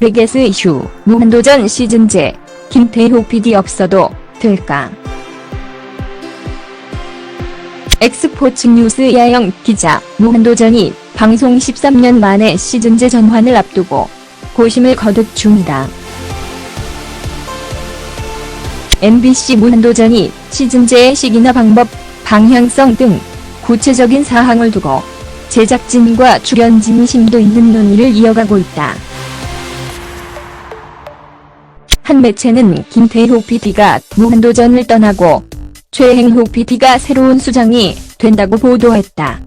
베게스 이슈, 무한도전 시즌 제, 김태호 PD 없어도 될까? 엑스포츠 뉴스 야영 기자, 무한도전이 방송 13년 만에 시즌 제 전환을 앞두고 고심을 거듭 중이다. MBC 무한도전이 시즌제의 시기나 방법, 방향성 등 구체적인 사항을 두고 제작진과 출연진이 심도 있는 논의를 이어가고 있다. 한 매체는 김태호 PD가 무한도전을 떠나고 최행호 PD가 새로운 수장이 된다고 보도했다.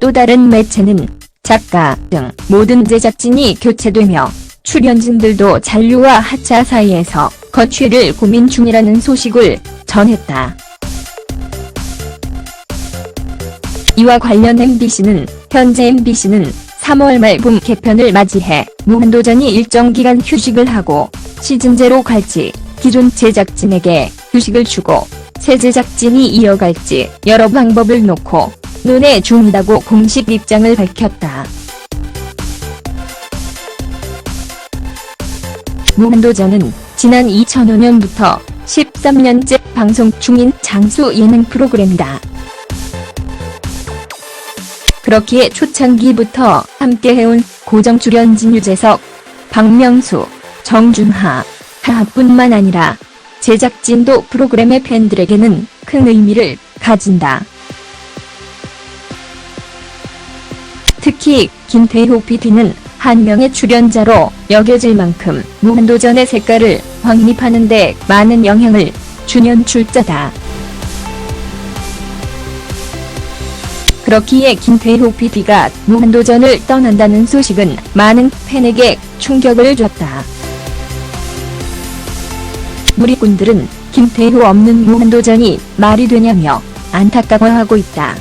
또 다른 매체는 작가 등 모든 제작진이 교체되며 출연진들도 잔류와 하차 사이에서 거취를 고민 중이라는 소식을 전했다. 이와 관련 MBC는 현재 MBC는 3월 말봄 개편을 맞이해 무한도전이 일정 기간 휴식을 하고 시즌제로 갈지 기존 제작진에게 휴식을 주고 새 제작진이 이어갈지 여러 방법을 놓고 논의 중이라고 공식 입장을 밝혔다. 무한도전은 지난 2005년부터 13년째 방송 중인 장수 예능 프로그램이다. 그렇기에 초창기부터 함께해온 고정 출연진 유재석, 박명수, 정준하, 하하뿐만 아니라 제작진도 프로그램의 팬들에게는 큰 의미를 가진다. 특히 김태호 PD는 한 명의 출연자로 여겨질 만큼 무한도전의 색깔을 확립하는 데 많은 영향을 준 연출자다. 그렇기에 김태호 PD가 무한도전을 떠난다는 소식은 많은 팬에게 충격을 줬다. 누리꾼들은 김태호 없는 무한도전이 말이 되냐며 안타까워하고 있다.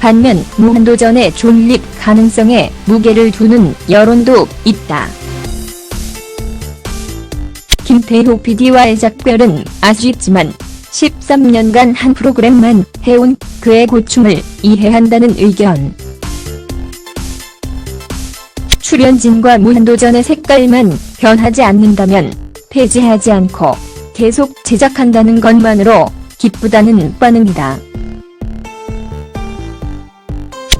반면 무한도전의 존립 가능성에 무게를 두는 여론도 있다. 김태호 PD와의 작별은 아쉽지만 13년간 한 프로그램만 해온 그의 고충을 이해한다는 의견. 출연진과 무한도전의 색깔만 변하지 않는다면 폐지하지 않고 계속 제작한다는 것만으로 기쁘다는 반응이다.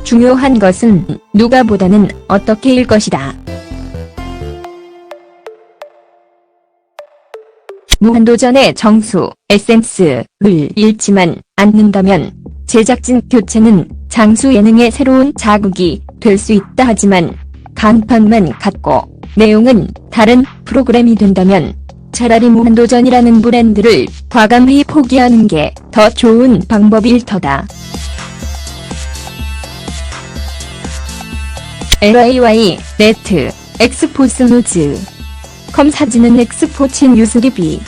중요한 것은 누가 보다는 어떻게일 것이다. 무한도전의 정수, 에센스를 잃지만 않는다면 제작진 교체는 장수 예능의 새로운 자극이 될 수 있다 하지만 간판만 같고 내용은 다른 프로그램이 된다면 차라리 무한도전이라는 브랜드를 과감히 포기하는 게 더 좋은 방법일 터다. LAY, 네트, 엑스포스 뉴즈. 컴 사진은 엑스포츠 뉴스 리비.